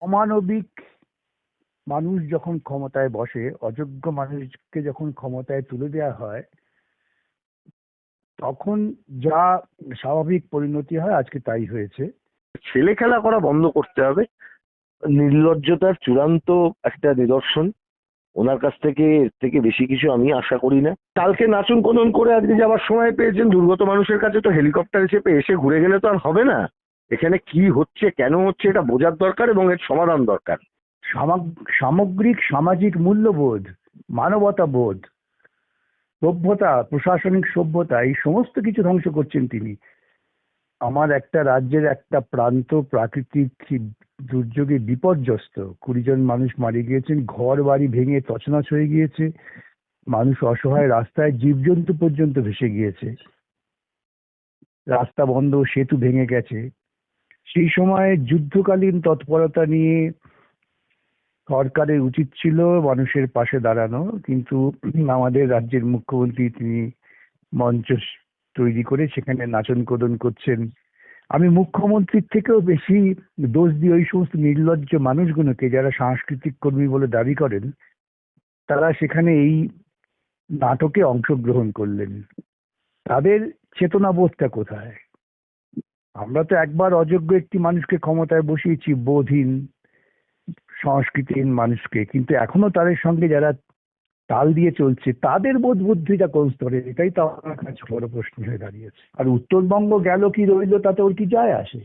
অমানবিক মানুষ যখন ক্ষমতায় বসে, অযোগ্য মানুষকে যখন ক্ষমতায় তুলে দেওয়া হয়, তখন যা স্বাভাবিক পরিণতি হয়, আজকে তাই হয়েছে। ছেলে খেলা করা বন্ধ করতে হবে। নির্লজ্জতার চূড়ান্ত একটা নিদর্শন। ওনার কাছ থেকে, এর থেকে বেশি কিছু আমি আশা করি না। কালকে নাচুন কোদন করে আজকে যাওয়ার সময় পেয়েছেন, দুর্গত মানুষের কাছে তো হেলিকপ্টার চেপে এসে ঘুরে গেলে তো আর হবে না। এখানে কি হচ্ছে, কেন হচ্ছে এটা বোঝার দরকার এবং এর সমাধান দরকার? সামগ্রিক সামাজিক মূল্যবোধ, মানবতা বোধ, সভ্যতা, প্রশাসনিক সভ্যতা, এই সমস্ত কিছু ধ্বংস করছেন তিনি। আমার একটা রাজ্যের একটা প্রান্ত প্রাকৃতিক দুর্যোগে বিপর্যস্ত। কুড়ি জন মানুষ মারা গিয়েছেন ঘর বাড়ি ভেঙে তছনছ হয়ে গিয়েছে। মানুষ অসহায় রাস্তায় জীবজন্তু পর্যন্ত ভেসে গিয়েছে। রাস্তা বন্ধ, সেতু ভেঙে গেছে। সেই সময় যুদ্ধকালীন তৎপরতা নিয়ে সরকারের উচিত ছিল মানুষের পাশে দাঁড়ানো, কিন্তু আমাদের রাজ্যের মুখ্যমন্ত্রী তিনি মঞ্চ তৈরি করে সেখানে নাচন কোদন করছেন। আমি মুখ্যমন্ত্রীর থেকেও বেশি দোষ দিই ওই সমস্ত নির্লজ্জ মানুষগুলোকে যারা সাংস্কৃতিক কর্মী বলে দাবি করেন, তারা সেখানে এই নাটকে অংশগ্রহণ করলেন। তাদের চেতনাবোধটা কোথায়? আমরা তো একবার অযোগ্য একটি মানুষকে ক্ষমতায় বসিয়েছি বোধহীন সংস্কৃতিহীন মানুষকে। কিন্তু এখনও তাদের সঙ্গে যারা তাল দিয়ে চলছে, তাদের বোধ বুদ্ধিটা কোন স্তরে? এটাই তো আমার কাছে বড় প্রশ্ন হয়ে দাঁড়িয়েছে। আর উত্তরবঙ্গ গেল কি রইল, তাতে ওর কি যায় আসে?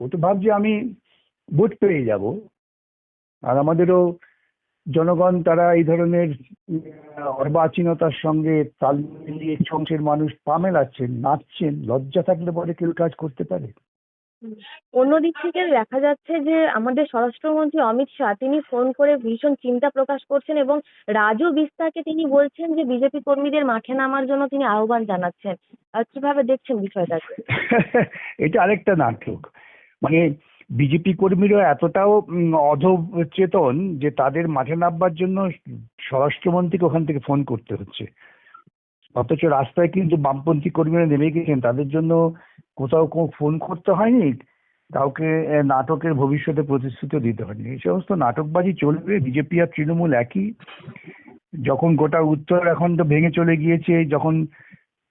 ও তো ভাবছে আমি ভোট পেয়ে যাব। আর আমাদেরও জনগণ তারা এই ধরনের অর্বাচীনতার সঙ্গে তাল মিলিয়ে সংসের মানুষ পা মেলাচ্ছেন নাচছেন লজ্জা থাকলে পরে কেউ কাজ করতে পারে। অন্যদিক থেকে দেখা যাচ্ছে যে আমাদের স্বরাষ্ট্রমন্ত্রী অমিত শাহ তিনি ফোন করে ভীষণ চিন্তা প্রকাশ করছেন এবং রাজু বিস্তাকে তিনি বলছেন যে বিজেপি কর্মীদের মাঠে নামার জন্য তিনি আহ্বান জানাচ্ছেন। কীভাবে দেখছেন বিষয়টাকে? এটা আরেকটা নাটক। মানে বিজেপি কর্মীরা এতটাও অধচেতন যে তাদের মাঠে নামবার জন্য স্বরাষ্ট্রমন্ত্রীকে ওখান থেকে ফোন করতে হচ্ছে। অথচ রাস্তায় কিন্তু বামপন্থী কর্মীরা নেমে গেছেন। তাদের জন্য কোথাও কোনো ফোন করতে হয়নি, কাউকে নাটকের ভবিষ্যতে প্রতিশ্রুতি দিতে হয়নি। এই সমস্ত নাটকবাজি চলবে, বিজেপি আর তৃণমূল একই। যখন গোটা উত্তর এখন তো ভেঙে চলে গিয়েছে, যখন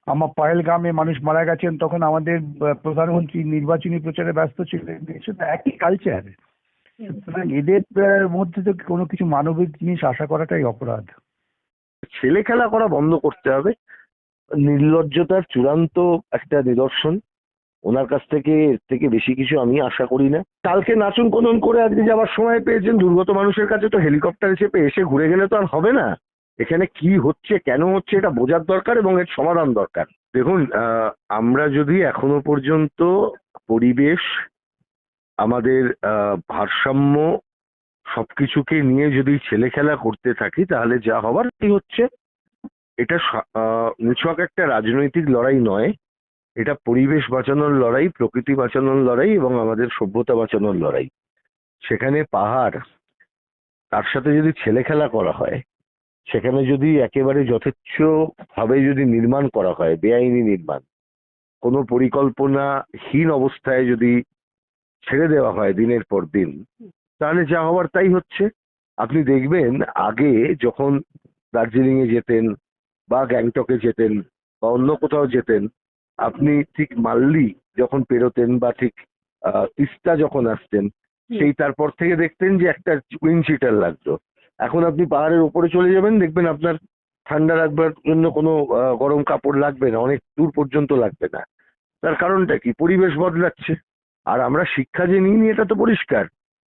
আমার পায়েলগ্রামে মানুষ মারা গেছেন, তখন আমাদের প্রধানমন্ত্রী নির্বাচনী প্রচারে ব্যস্ত ছিলেন। সেটা একই কালচার সুতরাং এদের মধ্যে তো কোনো কিছু মানবিক জিনিস আশা করাটাই অপরাধ। ছেলে খেলা করা বন্ধ করতে হবে। নির্লজ্জতার চূড়ান্ত একটা নিদর্শন। ওনার কাছ থেকে, এর থেকে বেশি কিছু আমি আশা করি না। কালকে নাচন কোদন করে আজকে যাওয়ার সময় পেয়েছেন, দুর্গত মানুষের কাছে তো হেলিকপ্টার চেপে এসে ঘুরে গেলে তো আর হবে না। এখানে কি হচ্ছে, কেন হচ্ছে এটা বোঝার দরকার এবং এর সমাধান দরকার। দেখুন আমরা যদি এখনও পর্যন্ত পরিবেশ, আমাদের ভারসাম্য সবকিছুকে নিয়ে যদি ছেলে খেলা করতে থাকি, তাহলে যা হবার কি হচ্ছে, এটা নিছক একটা রাজনৈতিক লড়াই নয়, এটা পরিবেশ বাঁচানোর লড়াই, প্রকৃতি বাঁচানোর লড়াই এবং আমাদের সভ্যতা বাঁচানোর লড়াই। সেখানে পাহাড়, তার সাথে যদি ছেলে খেলা করা হয় সেখানে যদি একেবারে যথেচ্ছ ভাবে যদি নির্মাণ করা হয় বেআইনি নির্মাণ কোনো পরিকল্পনাহীন অবস্থায় যদি ছেড়ে দেওয়া হয় দিনের পর দিন তাহলে যা হওয়ার তাই হচ্ছে। আপনি দেখবেন আগে যখন দার্জিলিং এ যেতেন বা গ্যাংটকে যেতেন বা অন্য কোথাও যেতেন আপনি ঠিক মাল্লি যখন পেরোতেন বা ঠিক আহ, তিস্তা যখন আসতেন সেই তারপর থেকে দেখতেন যে একটা উইন্ড শিটার লাগতো। এখন আপনি পাহাড়ের উপরে চলে যাবেন, দেখবেন আপনার ঠান্ডা রাখবার জন্য কোনো গরম কাপড় লাগবে না, অনেক দূর পর্যন্ত লাগবে না। তার কারণটা কি? পরিবেশ বদলাচ্ছে। আর আমরা শিক্ষা যে নিইনি, এটা তো পরিষ্কার।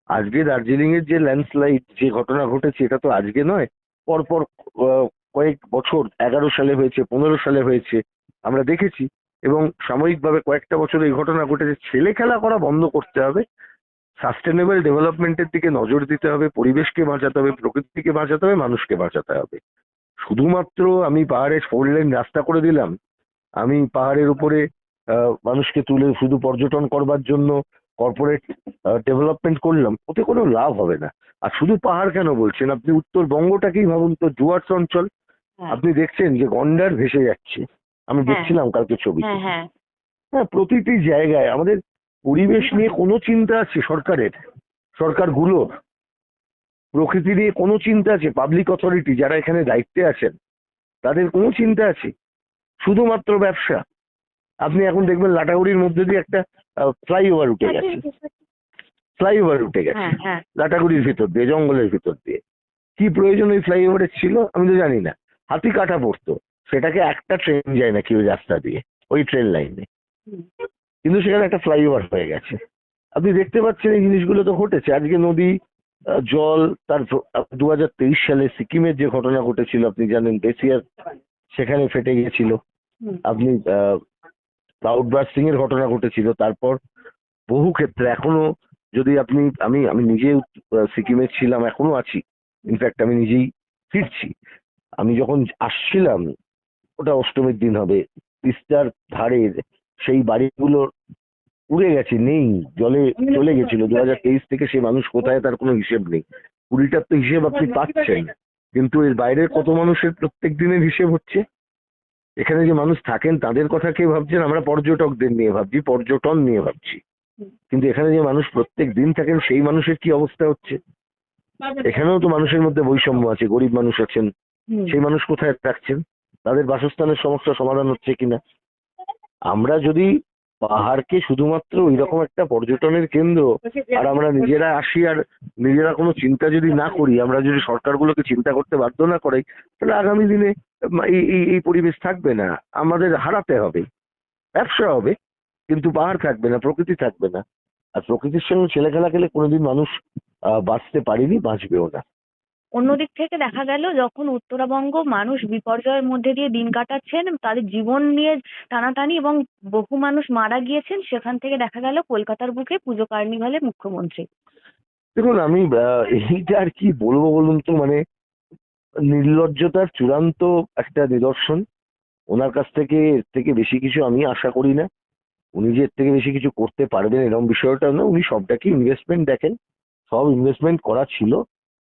আজকে দার্জিলিং এর যে ল্যান্ডস্লাইড, যে ঘটনা ঘটেছে, এটা তো আজকে নয়। পরপর কয়েক বছর, এগারো সালে হয়েছে, পনেরো সালে হয়েছে, আমরা দেখেছি। এবং সাময়িকভাবে কয়েকটা বছর এই ঘটনা ঘটেছে ছেলে খেলা করা বন্ধ করতে হবে। সাস্টেনেবল ডেভেলপমেন্টের দিকে নজর দিতে হবে পরিবেশকে বাঁচাতে হবে প্রকৃতিকে বাঁচাতে হবে মানুষকে বাঁচাতে হবে। শুধুমাত্র আমি পাহাড়ে ফোর লেন রাস্তা করে দিলাম আমি পাহাড়ের উপরে মানুষকে তুলে শুধু পর্যটন করবার জন্য কর্পোরেট ডেভেলপমেন্ট করলাম ওতে কোনো লাভ হবে না। আর শুধু পাহাড় কেন বলছেন? আপনি উত্তরবঙ্গটাকেই ভাবুন তো ডুয়ার্স অঞ্চল। হ্যাঁ। আপনি দেখছেন যে গন্ডার ভেসে যাচ্ছে। আমি হ্যাঁ। দেখছিলাম কালকে ছবি হ্যাঁ। হ্যাঁ প্রতিটি জায়গায় আমাদের পরিবেশ নিয়ে কোনো চিন্তা আছে সরকারের? সরকার সরকারগুলোর প্রকৃতি নিয়ে কোনো চিন্তা আছে? পাবলিক অথরিটি যারা এখানে দায়িত্বে আছেন তাদের কোনো চিন্তা আছে? শুধুমাত্র ব্যবসা? আপনি এখন দেখবেন লাটাগুড়ির মধ্যে দিয়ে একটা ফ্লাইওভার উঠে গেছে। ফ্লাইওভার উঠে গেছে। হ্যাঁ হ্যাঁ। লাটাগুড়ির ভিতর দিয়ে জঙ্গলের ভিতর দিয়ে। কি প্রয়োজন ওই ফ্লাইওভারের ছিল? আমি তো জানি না। হাতি কাটা পড়তো। সেটাকে একটা ট্রেন যায় না কি ওই রাস্তা দিয়ে ওই ট্রেন লাইনে। কিন্তু সেখানে একটা ফ্লাইওভার হয়ে গেছে। আপনি দেখতে পাচ্ছেন এই জিনিসগুলো তো ঘটেছে। আজকে নদী জল তার দুহাজার তেইশ সালে সিকিমের যে ঘটনা ঘটেছিল আপনি জানেন বেসিয়ার সেখানে ফেটে গিয়েছিল। হুম। আপনি ক্লাউড বার্স্টিং এর ঘটনা ঘটেছিল। তারপর বহু ক্ষেত্রে এখনও যদি আপনি আমি আমি নিজে সিকিমে ছিলাম এখনও আছি। ইনফ্যাক্ট আমি নিজেই ফিরছি। আমি যখন আসছিলাম ওটা অষ্টমীর দিন হবে তিস্তার ধারে সেই বাড়িগুলো উড়ে গেছে নেই জলে চলে গেছিল। দু হাজার তেইশ থেকে সে মানুষ কোথায় তার কোনো হিসেব নেই। কুড়িটার তো হিসেব আপনি পাচ্ছেন। কিন্তু এর বাইরে কত মানুষের প্রত্যেক দিনের হিসেব হচ্ছে? এখানে যে মানুষ থাকেন তাদের কথা কে ভাবছেন? আমরা পর্যটকদের নিয়ে ভাবছি পর্যটন নিয়ে ভাবছি। কিন্তু এখানে যে মানুষ প্রত্যেক দিন থাকেন সেই মানুষের কি অবস্থা হচ্ছে? এখানেও তো মানুষের মধ্যে বৈষম্য আছে গরিব মানুষ আছেন। সেই মানুষ কোথায় থাকছেন? তাদের বাসস্থানের সমস্যা সমাধান হচ্ছে কিনা? আমরা যদি পাহাড়কে শুধুমাত্র ওই রকম একটা পর্যটনের কেন্দ্র আর আমরা নিজেরা আসি আর নিজেরা কোনো চিন্তা যদি না করি আমরা যদি সরকারগুলোকে চিন্তা করতে বাধ্য না করাই তাহলে আগামী দিনে এই এই এই পরিবেশ থাকবে না। আমাদের হারাতে হবে ব্যবসা হবে কিন্তু পাহাড় থাকবে না প্রকৃতি থাকবে না। আর প্রকৃতির সঙ্গে ছেলে খেলা খেলে কোনোদিন মানুষ আহ, বাঁচতে পারেনি বাঁচবেও না। অন্যদিক থেকে দেখা গেল যখন উত্তরাবঙ্গ মানুষ বিপর্যয়ের মধ্যে দিয়ে দিন কাটাচ্ছেন, তাদের জীবন নিয়ে টানাটানি এবং বহু মানুষ মারা গিয়েছেন, সেখান থেকে দেখা গেল কলকাতার বুকে পুজো কার্নিভালের মুখ্যমন্ত্রী। দেখুন, আমি এইটা আর কি বলব বলুন তো মানে নির্লজ্জতার চূড়ান্ত একটা নিদর্শন। ওনার কাছ থেকে, এর থেকে বেশি কিছু আমি আশা করি না। উনি যে এর থেকে বেশি কিছু করতে পারবেন এরকম বিষয়টা না উনি সবটাকে ইনভেস্টমেন্ট দেখেন। সব ইনভেস্টমেন্ট করা ছিল।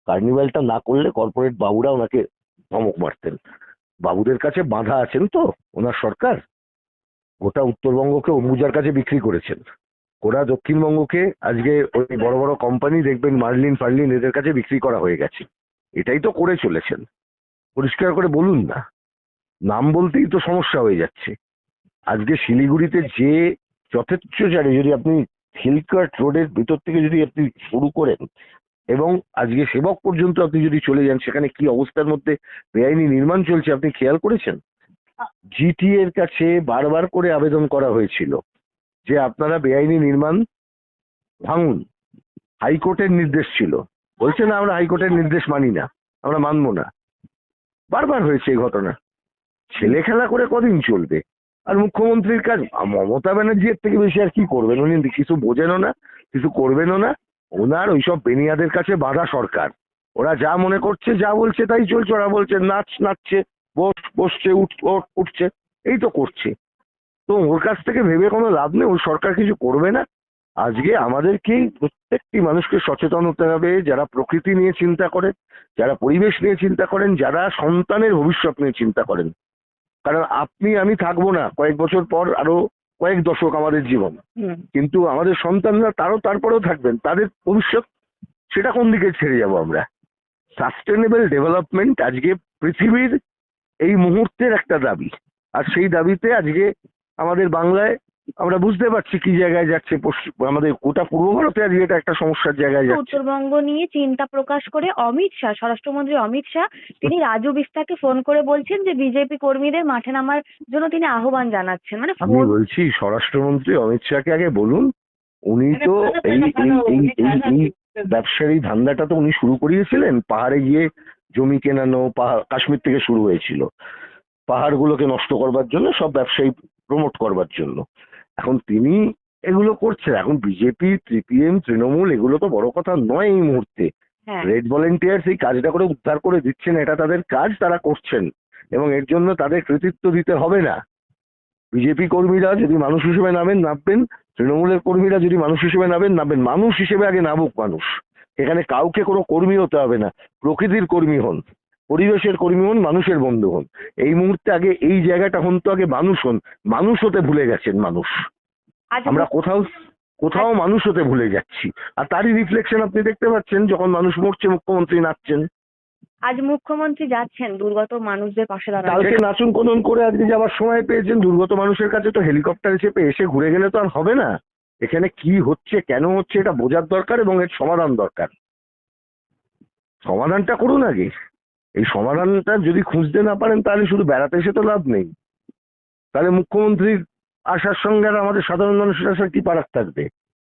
কার্নিভালটা না করলে কর্পোরেট বাবুরা ওনাকে ধমক মারতেন। বাবুদের কাছে বাঁধা আছেন তো ওনার সরকার? গোটা উত্তরবঙ্গকে অম্বুজার কাছে বিক্রি করেছেন। ওরা দক্ষিণবঙ্গকে আজকে ওই বড় বড় কোম্পানি দেখবেন, মার্লিন ফার্লিন, এদের কাছে বিক্রি করা হয়ে গেছে। এটাই তো করে চলেছেন। পরিষ্কার করে বলুন না। নাম বলতেই তো সমস্যা হয়ে যাচ্ছে। আজকে শিলিগুড়িতে যে যথেচ্ছচারে যদি আপনি হিলকাট রোডের ভিতর থেকে যদি আপনি শুরু করেন এবং আজকে সেবক পর্যন্ত আপনি যদি চলে যান, সেখানে কি অবস্থার মধ্যে বেআইনি নির্মাণ চলছে আপনি খেয়াল করেছেন? জিটি এর কাছে বারবার করে আবেদন করা হয়েছিল যে আপনারা বেআইনি নির্মাণ ভাঙুন। হাইকোর্টের নির্দেশ ছিল। বলছে না আমরা হাইকোর্টের নির্দেশ মানি না, আমরা মানবো না। বারবার হয়েছে এই ঘটনা। ছেলে খেলা করে কদিন চলবে? আর মুখ্যমন্ত্রীর কাজ, মমতা ব্যানার্জি এর থেকে বেশি আর কি করবেন? উনি কিছু বোঝেনও না, কিছু করবেনও না। ওনার ওইসব বেনিয়াদের কাছে বাধা সরকার। ওরা যা মনে করছে, যা বলছে, তাই চলছে। ওরা বলছে, নাচ, নাচছে, বস, বসছে, উঠ উঠছে। এই তো করছে। তো ওর কাছ থেকে ভেবে কোনো লাভ নেই। ওর সরকার কিছু করবে না। আজকে আমাদেরকেই প্রত্যেকটি মানুষকে সচেতন হতে হবে। যারা প্রকৃতি নিয়ে চিন্তা করেন যারা পরিবেশ নিয়ে চিন্তা করেন, যারা সন্তানের ভবিষ্যৎ নিয়ে চিন্তা করেন। কারণ আপনি, আমি থাকব না। কয়েক বছর পর আরও কয়েক দশক আমাদের জীবন। কিন্তু আমাদের সন্তানরা তারও তারপরেও থাকবেন। তাদের ভবিষ্যৎ সেটা কোন দিকে ছেড়ে যাব আমরা? সাস্টেনেবল ডেভেলপমেন্ট আজকে পৃথিবীর এই মুহূর্তের একটা দাবি। আর সেই দাবিতে আজকে আমাদের বাংলায় আমরা বুঝতে পারছি কি জায়গায় যাচ্ছে পশ্চিম আমাদের গোটা পূর্ব ভারতে আজকে এটা একটা সমস্যার জায়গায় যাচ্ছে। উত্তরবঙ্গ নিয়ে চিন্তা প্রকাশ করে অমিত শাহ স্বরাষ্ট্রমন্ত্রী অমিত শাহ তিনি রাজু বিস্তারকে ফোন করে বলছেন যে বিজেপি কর্মীদের মাঠে নামার জন্য তিনি আহ্বান জানাচ্ছেন। মানে আমি বলছি স্বরাষ্ট্রমন্ত্রী অমিত শাহকে আগে বলুন উনি তো এই এই এই এই এই ব্যবসার ধান্দাটা তো উনি শুরু করিয়েছিলেন পাহাড়ে গিয়ে জমি কেনানো পাহাড় কাশ্মীর থেকে শুরু হয়েছিল। পাহাড়গুলোকে নষ্ট করবার জন্য সব ব্যবসায়ী প্রমোট করবার জন্য। এখন তিনি এগুলো করছেন। এখন বিজেপি সিপিএম তৃণমূল এগুলো তো বড় কথা নয় এই মুহূর্তে। রেড ভলেন্টিয়ার্স এই কাজটা করে উদ্ধার করে দিচ্ছেন এটা তাদের কাজ তারা করছেন। এবং এর জন্য তাদের কৃতিত্ব দিতে হবে না। বিজেপি কর্মীরা যদি মানুষ হিসেবে নামেন নামবেন। তৃণমূলের কর্মীরা যদি মানুষ হিসেবে নামেন নামবেন। মানুষ হিসেবে আগে নামুক মানুষ। এখানে কাউকে কোনো কর্মী হতে হবে না। প্রকৃতির কর্মী হন। পরিবেশের কর্মী হন মানুষের বন্ধু হন। এই মুহূর্তে আগে এই জায়গাটা হন তো আগে মানুষ হন। মানুষ হতে ভুলে গেছেন মানুষ। আমরা কোথাও কোথাও মানুষ হতে ভুলে যাচ্ছি। আর তারই রিফ্লেকশন আপনি দেখতে পাচ্ছেন যখন মানুষ মরছে মুখ্যমন্ত্রী নাচছেন। আজ মুখ্যমন্ত্রী যাচ্ছেন দুর্গত মানুষদের পাশে দাঁড়াতে। কালকে নাচুন কোদন করে আজকে যাওয়ার সময় পেয়েছেন দুর্গত মানুষের কাছে তো হেলিকপ্টারে চেপে এসে ঘুরে গেলে তো আর হবে না। এখানে কি হচ্ছে কেন হচ্ছে এটা বোঝার দরকার এবং এর সমাধান দরকার। সমাধানটা করুন আগে। এই সমাধানটা যদি খুঁজতে না পারেন, তাহলে শুধু বেড়াতে এসে তো লাভ নেই। তাহলে মুখ্যমন্ত্রীর আসার সঙ্গে আর আমাদের সাধারণ মানুষের আসার কি পারাক থাকবে?